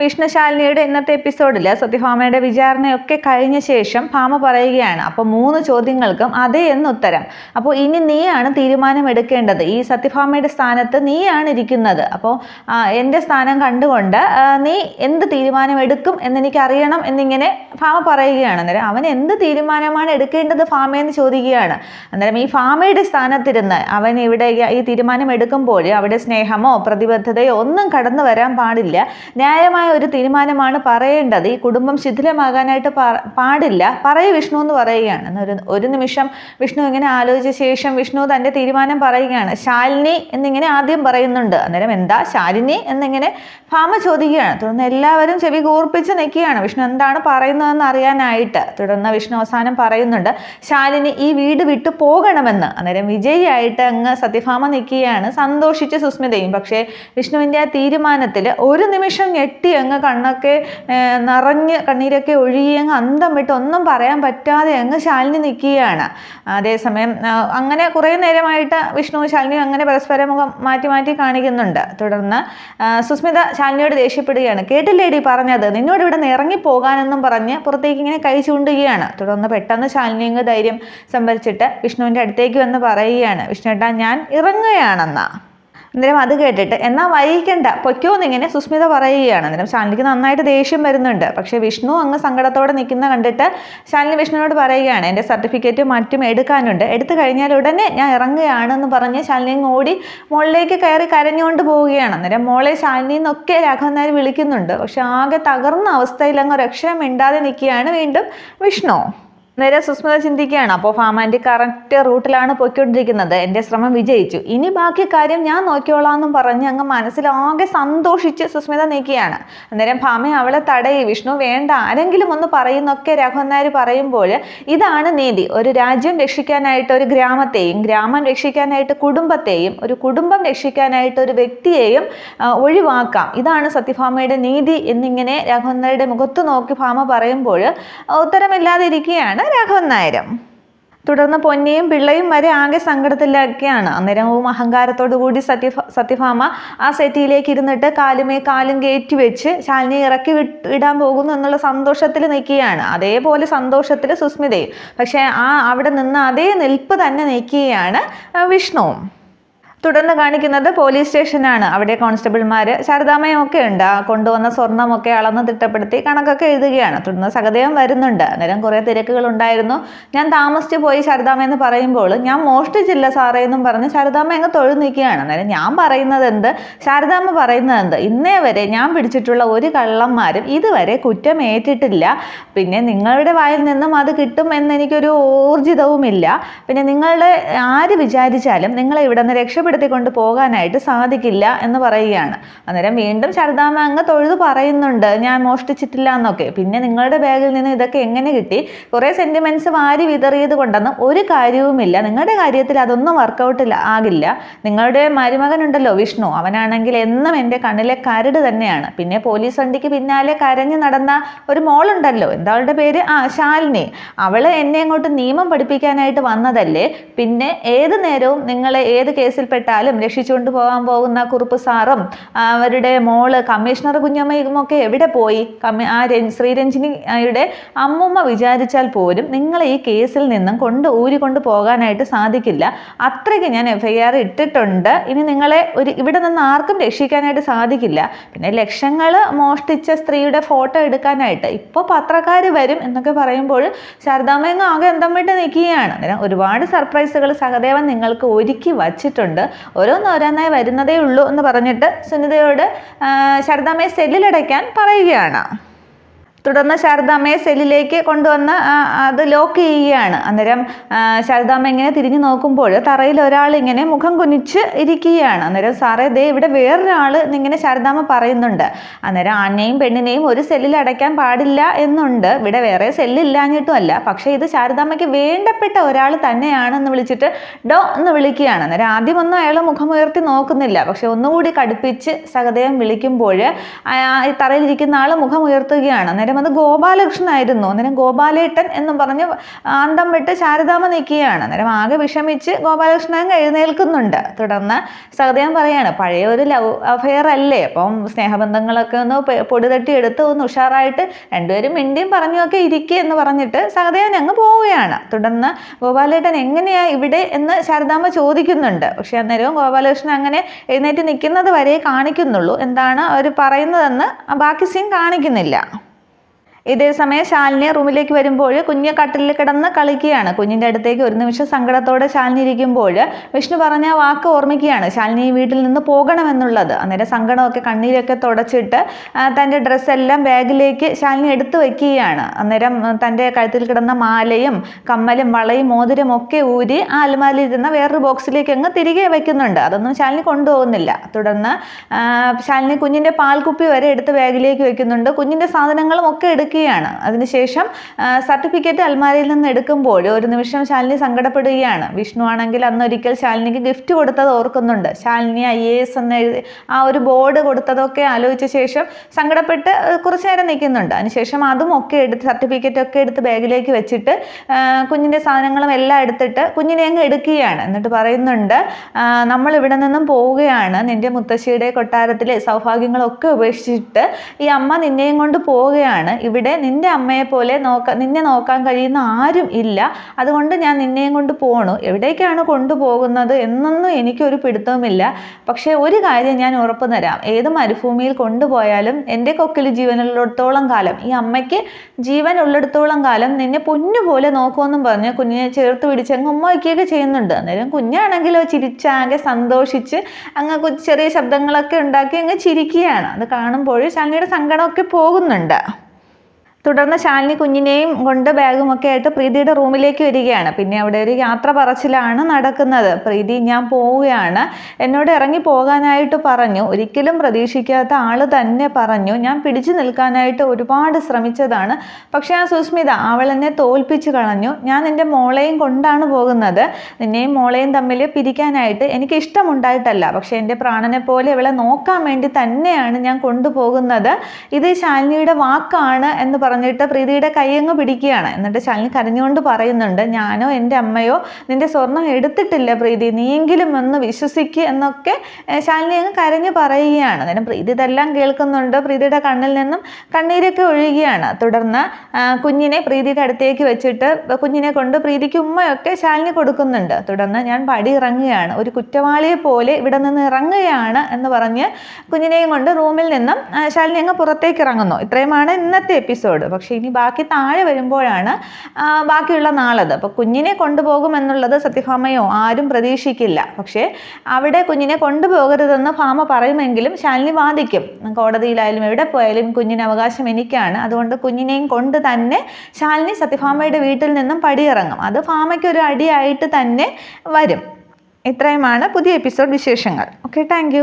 വിഷ്ണുശാലിനിയുടെ ഇന്നത്തെ എപ്പിസോഡിൽ സത്യഭാമയുടെ വിചാരണയൊക്കെ കഴിഞ്ഞ ശേഷം ഭാമ പറയുകയാണ്. അപ്പോൾ മൂന്ന് ചോദ്യങ്ങൾക്കും അതേ എന്ന് ഉത്തരം അപ്പോൾ ഇനി നീയാണ് തീരുമാനം എടുക്കേണ്ടത് ഈ സത്യഭാമയുടെ സ്ഥാനത്ത് നീയാണ് ഇരിക്കുന്നത്. അപ്പോൾ എന്റെ സ്ഥാനം കണ്ടുകൊണ്ട് നീ എന്ത് തീരുമാനം എടുക്കും എന്നെനിക്ക് അറിയണം എന്നിങ്ങനെ ഭാമ പറയുകയാണ്. അന്നേരം അവൻ എന്ത് തീരുമാനമാണ് എടുക്കേണ്ടത് ഭാമയെന്ന് ചോദിക്കുകയാണ്. അന്നേരം ഈ ഭാമയുടെ സ്ഥാനത്തിരുന്ന് അവൻ ഇവിടെ ഈ തീരുമാനം എടുക്കുമ്പോൾ അവിടെ സ്നേഹമോ പ്രതിബദ്ധതയോ ഒന്നും കടന്നു വരാൻ പാടില്ല. ന്യായമായ ഒരു തീരുമാനമാണ് പറയേണ്ടത്. ഈ കുടുംബം ശിഥിലമാകാനായിട്ട് പാടില്ല. പറയ വിഷ്ണു എന്ന് പറയുകയാണ്. എന്നൊരു ഒരു നിമിഷം വിഷ്ണു ഇങ്ങനെ ആലോചിച്ച ശേഷം വിഷ്ണു തന്റെ തീരുമാനം പറയുകയാണ്. ശാലിനി എന്നിങ്ങനെ ആദ്യം പറയുന്നുണ്ട്. അന്നേരം എന്താ? ശാലിനി എന്നിങ്ങനെ ഭാമ ചോദിക്കുകയാണ്. തുടർന്ന് എല്ലാവരും ചെവി കൂർപ്പിച്ച് നിൽക്കുകയാണ്. വിഷ്ണു എന്താണ് പറയുന്നതെന്ന് അറിയാനായിട്ട്. തുടർന്ന് വിഷ്ണു അവസാനം പറയുന്നുണ്ട്. ശാലിനി ഈ വീട് വിട്ടു പോകണമെന്ന്. അന്നേരം വിജയിയായിട്ട് അങ്ങ് സത്യഭാമ നിൽക്കുകയാണ്. സന്തോഷിച്ച് സുസ്മിതയും. പക്ഷേ വിഷ്ണുവിന്റെ ആ തീരുമാനത്തിൽ ഒരു നിമിഷം ഞെട്ടി അങ്ങ് കണ്ണൊക്കെ നിറഞ്ഞ് കണ്ണീരൊക്കെ ഒഴുകി അങ്ങ് അന്തം വിട്ട് ഒന്നും പറയാൻ പറ്റാതെ അങ്ങ് ശാലിനി നിൽക്കുകയാണ്. അതേസമയം അങ്ങനെ കുറേ നേരമായിട്ട് വിഷ്ണു ശാലിനിയും അങ്ങനെ പരസ്പരം മുഖം മാറ്റി മാറ്റി കാണിക്കുന്നുണ്ട്. തുടർന്ന് സുസ്മിത ശാലിനിയോട് ദേഷ്യപ്പെടുകയാണ്. കേട്ടില്ലേടി പറഞ്ഞത്? നിന്നോട് ഇവിടെ ഇറങ്ങി പോകാനെന്നും പറഞ്ഞ് പുറത്തേക്ക് ഇങ്ങനെ കൈ ചൂണ്ടുകയാണ്. തുടർന്ന് പെട്ടെന്ന് ശാലിനി അങ്ങ് ധൈര്യം സംഭരിച്ചിട്ട് വിഷ്ണുവിന്റെ അടുത്തേക്ക് വന്ന് പറയുകയാണ്. വിഷ്ണുട്ടാ ഞാൻ ഇറങ്ങുകയാണെന്നാ. അന്നേരം അത് കേട്ടിട്ട്. എന്നാൽ വൈകിക്കണ്ട. പൊയ്ക്കോന്നിങ്ങനെ സുസ്മിത പറയുകയാണ്. അന്നേരം ശാലിനിക്ക് നന്നായിട്ട് ദേഷ്യം വരുന്നുണ്ട്. പക്ഷേ വിഷ്ണു അങ്ങ് സങ്കടത്തോടെ നിൽക്കുന്ന കണ്ടിട്ട് ശാലിനി വിഷ്ണുവിനോട് പറയുകയാണ്. എന്റെ സർട്ടിഫിക്കറ്റ് മറ്റും എടുക്കാനുണ്ട്. എടുത്തു കഴിഞ്ഞാൽ ഉടനെ ഞാൻ ഇറങ്ങുകയാണെന്ന് പറഞ്ഞ് ശാലിനി ഓടി മുകളിലേക്ക് കയറി കരഞ്ഞുകൊണ്ട് പോവുകയാണ്. അന്നേരം മോളെ ശാലിനി എന്നൊക്കെ രാഘവൻ നായർ വിളിക്കുന്നുണ്ട്. പക്ഷെ ആകെ തകർന്ന അവസ്ഥയിൽ അങ്ങ് രക്ഷ മിണ്ടാതെ നിൽക്കുകയാണ് വീണ്ടും വിഷ്ണു. നേരെ സുസ്മിത ചിന്തിക്കുകയാണ്. അപ്പോൾ ഫാമാന്റെ കറക്റ്റ് റൂട്ടിലാണ് പൊയ്ക്കൊണ്ടിരിക്കുന്നത്. എന്റെ ശ്രമം വിജയിച്ചു. ഇനി ബാക്കി കാര്യം ഞാൻ നോക്കിയോളാം എന്നും പറഞ്ഞ് അങ്ങ് മനസ്സിലാകെ സന്തോഷിച്ച് സുസ്മിത നീക്കുകയാണ് അന്നേരം ഭാമ അവളെ തടയി. വിഷ്ണു വേണ്ട. ആരെങ്കിലും ഒന്ന് പറയുന്നൊക്കെ രാഘവൻ പറയുമ്പോൾ ഇതാണ് നീതി. ഒരു രാജ്യം രക്ഷിക്കാനായിട്ട് ഒരു ഗ്രാമത്തെയും ഗ്രാമം രക്ഷിക്കാനായിട്ട് കുടുംബത്തെയും ഒരു കുടുംബം രക്ഷിക്കാനായിട്ട് ഒരു വ്യക്തിയെയും ഒഴിവാക്കാം. ഇതാണ് സത്യഭാമയുടെ നീതി എന്നിങ്ങനെ രാഘവൻ മുഖത്ത് നോക്കി ഭാമ പറയുമ്പോൾ ഉത്തരമില്ലാതെ ഇരിക്കുകയാണ് രാഘവൻ നായരം തുടർന്ന് പൊന്നിയും പിള്ളയും വരെ ആകെ സങ്കടത്തിലൊക്കെയാണ് അന്നേരവും അഹങ്കാരത്തോടു കൂടി സത്യ സത്യഭാമ ആ സെറ്റിയിലേക്ക് ഇരുന്നിട്ട് കാലുമേ കാലും കയറ്റി വെച്ച് ശാലിനി ഇറക്കി വിടാൻ പോകുന്നു എന്നുള്ള സന്തോഷത്തിൽ നിൽക്കുകയാണ്. അതേപോലെ സന്തോഷത്തിൽ സുസ്മിതയും. പക്ഷേ ആ അവിടെ നിന്ന് അതേ നിൽപ്പ് തന്നെ നിൽക്കുകയാണ് വിഷ്ണുവും. തുടർന്ന് കാണിക്കുന്നത് പോലീസ് സ്റ്റേഷനാണ്. അവിടെ കോൺസ്റ്റബിൾമാർ ശാരദാമയും ഒക്കെ ഉണ്ട് ആ കൊണ്ടുവന്ന സ്വർണമൊക്കെ അളന്ന് തിട്ടപ്പെടുത്തി കണക്കൊക്കെ എഴുതുകയാണ്. തുടർന്ന് സഹദേവം വരുന്നുണ്ട്. അന്നേരം കുറേ തിരക്കുകൾ ഉണ്ടായിരുന്നു ഞാൻ താമസിച്ച് പോയി ശാരദാമ എന്ന് പറയുമ്പോൾ ഞാൻ മോഷ്ടിച്ചില്ല സാറേ എന്നും പറഞ്ഞ് ശാരദാമ അങ്ങ് തൊഴിൽ നിൽക്കുകയാണ്. അന്നേരം ഞാൻ പറയുന്നത് എന്ത്? ശാരദാമ പറയുന്നത് എന്ത്? ഇന്നേ വരെ ഞാൻ പിടിച്ചിട്ടുള്ള ഒരു കള്ളന്മാരും ഇതുവരെ കുറ്റം ഏറ്റിട്ടില്ല പിന്നെ നിങ്ങളുടെ വായിൽ നിന്നും അത് കിട്ടും എന്ന് എനിക്കൊരു ഊർജിതവുമില്ല. പിന്നെ നിങ്ങളുടെ ആര് വിചാരിച്ചാലും നിങ്ങളെ ഇവിടെ നിന്ന് രക്ഷപ്പെടുത്തിക്കൊണ്ട് പോകാനായിട്ട് സാധിക്കില്ല എന്ന് പറയുകയാണ്. അന്നേരം വീണ്ടും ശാരദാമ്മ അങ്ങ് തൊഴുതു പറയുന്നുണ്ട് ഞാൻ മോഷ്ടിച്ചിട്ടില്ല എന്നൊക്കെ. പിന്നെ നിങ്ങളുടെ ബാഗിൽ നിന്ന് ഇതൊക്കെ എങ്ങനെ കിട്ടി? കുറേ സെന്റിമെന്റ്സ് വാരി വിതറിയത് കൊണ്ടൊന്നും ഒരു കാര്യവുമില്ല. നിങ്ങളുടെ കാര്യത്തിൽ അതൊന്നും വർക്കൗട്ട് ആകില്ല. നിങ്ങളുടെ മരുമകനുണ്ടല്ലോ വിഷ്ണു. അവനാണെങ്കിൽ എന്നും എന്റെ കണ്ണിലെ കരട് തന്നെയാണ്. പിന്നെ പോലീസ് വണ്ടിക്ക് പിന്നാലെ കരഞ്ഞു നടന്ന ഒരു മോളുണ്ടല്ലോ. എന്താ അവളുടെ പേര്? ആ ശാലിനി. അവൾ എന്നെ അങ്ങോട്ട് നിയമം പഠിപ്പിക്കാനായിട്ട് വന്നതല്ലേ? പിന്നെ ഏത് നേരവും നിങ്ങളെ ഏത് കേസിൽപ്പെട്ടാലും രക്ഷിച്ചുകൊണ്ട് പോകാൻ പോകുന്ന കുറുപ്പ് സാറും അവരുടെ മോൾ കമ്മീഷണർ കുഞ്ഞമ്മയും ഒക്കെ എവിടെ പോയി? കമ്മി ആ രഞ്ജ് ശ്രീരഞ്ജിനിയുടെ അമ്മുമ്മ വിചാരിച്ചാൽ പോലും നിങ്ങളെ ഈ കേസിൽ നിന്നും കൊണ്ട് ഊരിക്കൊണ്ട് പോകാനായിട്ട് സാധിക്കില്ല. അത്രയ്ക്ക് ഞാൻ എഫ്ഐആർ ഇട്ടിട്ടുണ്ട്. ഇനി നിങ്ങളെ ഒരു ഇവിടെ നിന്ന് ആർക്കും രക്ഷിക്കാനായിട്ട് സാധിക്കില്ല. പിന്നെ ലക്ഷങ്ങൾ മോഷ്ടിച്ച സ്ത്രീയുടെ ഫോട്ടോ എടുക്കാനായിട്ട് ഇപ്പോൾ പത്രക്കാർ വരും എന്നൊക്കെ പറയുമ്പോൾ ശാരദാമ്മയങ്ങ് ആകെ എന്തം വിട്ട് നിൽക്കുകയാണ്. ഒരുപാട് സർപ്രൈസുകൾ സഹദേവൻ നിങ്ങൾക്ക് ഒരുക്കി വച്ചിട്ടുണ്ട്. ഓരോന്നോരോന്നായി വരുന്നതേ ഉള്ളൂ എന്ന് പറഞ്ഞിട്ട് സുനിതയോട് ശാരദാമ്മയെ സെല്ലിലടയ്ക്കാൻ പറയുകയാണ്. തുടർന്ന് ശാരദാമ്മയെ സെല്ലിലേക്ക് കൊണ്ടുവന്ന് അത് ലോക്ക് ചെയ്യുകയാണ്. അന്നേരം ശാരദാമ്മ ഇങ്ങനെ തിരിഞ്ഞു നോക്കുമ്പോൾ തറയിൽ ഒരാൾ ഇങ്ങനെ മുഖം കുനിച്ച് ഇരിക്കുകയാണ്. അന്നേരം സാറേ ദേ ഇവിടെ വേറൊരാൾ എന്നിങ്ങനെ ശാരദാമ്മ പറയുന്നുണ്ട്. അന്നേരം ആണിനെയും പെണ്ണിനെയും ഒരു സെല്ലിൽ അടയ്ക്കാൻ പാടില്ല എന്നുണ്ട്. ഇവിടെ വേറെ സെല്ലില്ലാഞ്ഞിട്ടും അല്ല പക്ഷേ ഇത് ശാരദാമ്മയ്ക്ക് വേണ്ടപ്പെട്ട ഒരാൾ തന്നെയാണെന്ന് വിളിച്ചിട്ട് ഡോ എന്ന് വിളിക്കുകയാണ്. അന്നേരം ആദ്യമൊന്നും അയാൾ മുഖമുയർത്തി നോക്കുന്നില്ല. പക്ഷെ ഒന്നുകൂടി കടുപ്പിച്ച് സഹദേവം വിളിക്കുമ്പോൾ തറയിലിരിക്കുന്ന ആൾ മുഖമുയർത്തുകയാണ്. അന്നേരം അന്നേരം അത് ഗോപാലകൃഷ്ണനായിരുന്നു അന്നേരം ഗോപാലേട്ടൻ എന്നും പറഞ്ഞ് അന്തം വിട്ട് ശാരദാമ്മ നിൽക്കുകയാണ്. അന്നേരം ആകെ വിഷമിച്ച് ഗോപാലകൃഷ്ണൻ എഴുന്നേൽക്കുന്നുണ്ട്. തുടർന്ന് സഹദേവൻ പറയാണ് പഴയ ഒരു ലവ് അഫെയർ അല്ലേ? അപ്പം സ്നേഹബന്ധങ്ങളൊക്കെ ഒന്ന് പൊടിതട്ടി പൊടി തട്ടി എടുത്ത് ഒന്ന് ഉഷാറായിട്ട് രണ്ടുപേരും മിണ്ടിയും പറഞ്ഞുമൊക്കെ ഇരിക്കുക എന്ന് പറഞ്ഞിട്ട് സഹദേവൻ അങ്ങ് പോവുകയാണ്. തുടർന്ന് ഗോപാലേട്ടൻ എങ്ങനെയാ ഇവിടെ എന്ന് ശാരദാമ്മ ചോദിക്കുന്നുണ്ട്. പക്ഷെ അന്നേരവും ഗോപാലകൃഷ്ണൻ അങ്ങനെ എഴുന്നേറ്റ് നിൽക്കുന്നത് വരെ കാണിക്കുന്നുള്ളൂ. എന്താണ് അവർ പറയുന്നതെന്ന് ബാക്കി സീൻ കാണിക്കുന്നില്ല. ഇതേ സമയം ശാലിനി റൂമിലേക്ക് വരുമ്പോൾ കുഞ്ഞ് കട്ടിലിൽ കിടന്ന് കളിക്കുകയാണ്. കുഞ്ഞിന്റെ അടുത്തേക്ക് ഒരു നിമിഷം സങ്കടത്തോടെ ശാലിനി ഇരിക്കുമ്പോൾ വിഷ്ണു പറഞ്ഞ വാക്ക് ഓർമ്മിക്കുകയാണ്. ശാലിനി വീട്ടിൽ നിന്ന് പോകണമെന്നുള്ളത്. അന്നേരം സങ്കടമൊക്കെ കണ്ണീരൊക്കെ തുടച്ചിട്ട് തന്റെ ഡ്രസ്സെല്ലാം ബാഗിലേക്ക് ശാലിനി എടുത്തു വയ്ക്കുകയാണ് അന്നേരം തന്റെ കഴുത്തിൽ കിടന്ന മാലയും കമ്മലും വളയും മോതിരം ഒക്കെ ഊരി ആ അലമാലിൽ ഇരുന്ന വേറൊരു ബോക്സിലേക്ക് അങ്ങ് തിരികെ വയ്ക്കുന്നുണ്ട് അതൊന്നും ശാലിനി കൊണ്ടുപോകുന്നില്ല. തുടർന്ന് ശാലിനി കുഞ്ഞിന്റെ പാൽക്കുപ്പി വരെ എടുത്ത് ബാഗിലേക്ക് വയ്ക്കുന്നുണ്ട് കുഞ്ഞിന്റെ സാധനങ്ങളും ഒക്കെ എടുക്കുകയാണ് അതിനുശേഷം സർട്ടിഫിക്കറ്റ് അൽമാരയിൽ നിന്ന് എടുക്കുമ്പോൾ ഒരു നിമിഷം ശാലിനി സങ്കടപ്പെടുകയാണ്. വിഷ്ണു ആണെങ്കിൽ അന്നൊരിക്കൽ ശാലിനിക്ക് ഗിഫ്റ്റ് കൊടുത്തത് ഓർക്കുന്നുണ്ട്. ശാലിനി ഐ എ എസ് എന്ന് എഴുതി ആ ഒരു ബോർഡ് കൊടുത്തതൊക്കെ ആലോചിച്ച ശേഷം സങ്കടപ്പെട്ട് കുറച്ച് നേരം നിൽക്കുന്നുണ്ട്. അതിനുശേഷം അതും ഒക്കെ എടുത്ത് സർട്ടിഫിക്കറ്റ് ഒക്കെ എടുത്ത് ബാഗിലേക്ക് വെച്ചിട്ട് കുഞ്ഞിന്റെ സാധനങ്ങളും എല്ലാം എടുത്തിട്ട് കുഞ്ഞിനെ അങ്ങ് എടുക്കുകയാണ്. എന്നിട്ട് പറയുന്നുണ്ട് നമ്മൾ ഇവിടെ നിന്നും പോവുകയാണ്. നിന്റെ മുത്തശ്ശിയുടെ കൊട്ടാരത്തിലെ സൗഭാഗ്യങ്ങളൊക്കെ ഉപേക്ഷിച്ചിട്ട് ഈ അമ്മ നിന്നെയും കൊണ്ട് പോവുകയാണ്. ഇവിടെ നിന്റെ അമ്മയെ പോലെ നോക്കാൻ നിന്നെ നോക്കാൻ കഴിയുന്ന ആരും ഇല്ല. അതുകൊണ്ട് ഞാൻ നിന്നെയും കൊണ്ട് പോണു. എവിടേക്കാണ് കൊണ്ടുപോകുന്നത് എന്നൊന്നും എനിക്കൊരു പിടുത്തവുമില്ല. പക്ഷേ ഒരു കാര്യം ഞാൻ ഉറപ്പ് തരാം. ഏത് മരുഭൂമിയിൽ കൊണ്ടുപോയാലും എന്റെ കൊക്കിൽ ജീവനുള്ളിടത്തോളം കാലം ഈ അമ്മയ്ക്ക് ജീവൻ ഉള്ളിടത്തോളം കാലം നിന്നെ പൊന്നുപോലെ നോക്കുമെന്നും പറഞ്ഞ് കുഞ്ഞിനെ ചേർത്ത് പിടിച്ച് അങ്ങ് ഉമ്മ വയ്ക്കുകയൊക്കെ ചെയ്യുന്നുണ്ട്. അന്നേരം കുഞ്ഞാണെങ്കിലോ ചിരിച്ചാകെ സന്തോഷിച്ച് അങ്ങ് ചെറിയ ശബ്ദങ്ങളൊക്കെ ഉണ്ടാക്കി അങ്ങ് ചിരിക്കുകയാണ്. അത് കാണുമ്പോൾ ശാലിനിയുടെ സങ്കടമൊക്കെ പോകുന്നുണ്ട്. തുടർന്ന് ശാലിനി കുഞ്ഞിനെയും കൊണ്ട് ബാഗും ഒക്കെ ആയിട്ട് പ്രീതിയുടെ റൂമിലേക്ക് വരികയാണ്. പിന്നെ അവിടെ ഒരു യാത്ര പറച്ചിലാണ് നടക്കുന്നത്. പ്രീതി ഞാൻ പോവുകയാണ്. എന്നോട് ഇറങ്ങി പോകാനായിട്ട് പറഞ്ഞു. ഒരിക്കലും പ്രതീക്ഷിക്കാത്ത ആൾ തന്നെ പറഞ്ഞു. ഞാൻ പിടിച്ചു നിൽക്കാനായിട്ട് ഒരുപാട് ശ്രമിച്ചതാണ്. പക്ഷേ ആ സുസ്മിത അവൾ എന്നെ തോൽപ്പിച്ചു കളഞ്ഞു. ഞാൻ എന്റെ മോളെയും കൊണ്ടാണ് പോകുന്നത്. നിന്നെയും മോളെയും തമ്മിൽ പിരിക്കാനായിട്ട് എനിക്ക് ഇഷ്ടമുണ്ടായിട്ടല്ല. പക്ഷേ എന്റെ പ്രാണനെ പോലെ ഇവളെ നോക്കാൻ വേണ്ടി തന്നെയാണ് ഞാൻ കൊണ്ടുപോകുന്നത്. ഇത് ശാലിനിയുടെ വാക്കാണ് എന്ന് പറഞ്ഞിട്ട് പ്രീതിയുടെ കൈയങ്ങ് പിടിക്കുകയാണ്. എന്നിട്ട് ശാലിനി കരഞ്ഞുകൊണ്ട് പറയുന്നുണ്ട് ഞാനോ എന്റെ അമ്മയോ നിന്റെ സ്വർണം എടുത്തിട്ടില്ല പ്രീതി. നീയെങ്കിലും ഒന്ന് വിശ്വസിക്ക് എന്നൊക്കെ ശാലിനി അങ്ങ് കരഞ്ഞു പറയുകയാണ്. അന്നേരം പ്രീതി ഇതെല്ലാം കേൾക്കുന്നുണ്ട്. പ്രീതിയുടെ കണ്ണിൽ നിന്നും കണ്ണീരൊക്കെ ഒഴുകുകയാണ് തുടർന്ന് കുഞ്ഞിനെ പ്രീതിയുടെ അടുത്തേക്ക് വെച്ചിട്ട് കുഞ്ഞിനെ കൊണ്ട് പ്രീതിക്ക് ഉമ്മയൊക്കെ ശാലിനി കൊടുക്കുന്നുണ്ട്. തുടർന്ന് ഞാൻ പടി ഇറങ്ങുകയാണ്. ഒരു കുറ്റവാളിയെ പോലെ ഇവിടെ നിന്ന് ഇറങ്ങുകയാണ് എന്ന് പറഞ്ഞ് കുഞ്ഞിനെയും കൊണ്ട് റൂമിൽ നിന്നും ശാലിനി അങ്ങ് പുറത്തേക്ക് ഇറങ്ങുന്നു. ഇത്രയുമാണ് ഇന്നത്തെ എപ്പിസോഡ്. പക്ഷേ ഇനി ബാക്കി താഴെ വരുമ്പോഴാണ് ബാക്കിയുള്ള നാളത്. അപ്പോൾ കുഞ്ഞിനെ കൊണ്ടുപോകുമെന്നുള്ളത് സത്യഭാമയോ ആരും പ്രതീക്ഷിക്കില്ല. പക്ഷേ അവിടെ കുഞ്ഞിനെ കൊണ്ടുപോകരുതെന്ന് ഭാമ പറയുമെങ്കിലും ശാലിനി വാദിക്കും. കോടതിയിലായാലും എവിടെ പോയാലും കുഞ്ഞിന് അവകാശം എനിക്കാണ്. അതുകൊണ്ട് കുഞ്ഞിനെയും കൊണ്ട് തന്നെ ശാലിനി സത്യഭാമയുടെ വീട്ടിൽ നിന്നും പടിയിറങ്ങും. അത് ഭാമയ്ക്ക് ഒരു അടിയായിട്ട് തന്നെ വരും. ഇത്രയുമാണ് പുതിയ എപ്പിസോഡ് വിശേഷങ്ങൾ. Okay thank